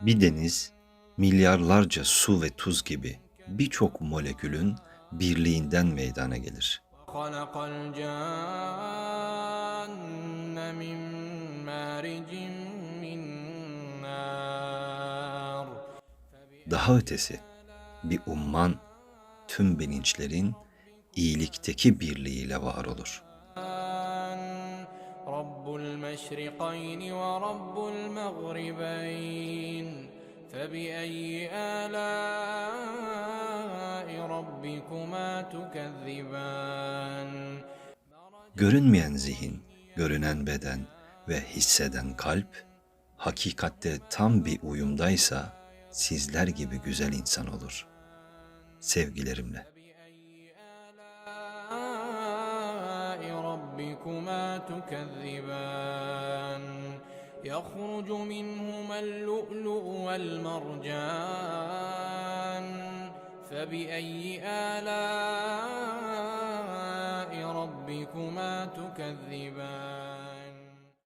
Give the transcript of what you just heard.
Bir deniz, milyarlarca su ve tuz gibi birçok molekülün birliğinden meydana gelir. Daha ötesi, bir umman tüm bilinçlerin iyilikteki birliğiyle var olur.'' رب المشرقين ورب المغربين فبأي آلاء ربكما تكذبان Görünmeyen zihin, görünen beden ve hisseden kalp, hakikatte tam bir uyumdaysa sizler gibi güzel insan olur. Sevgilerimle. ربكما تكذبان يخرج منهما اللؤلؤ والمرجان فبأي آلاء ربكما تكذبان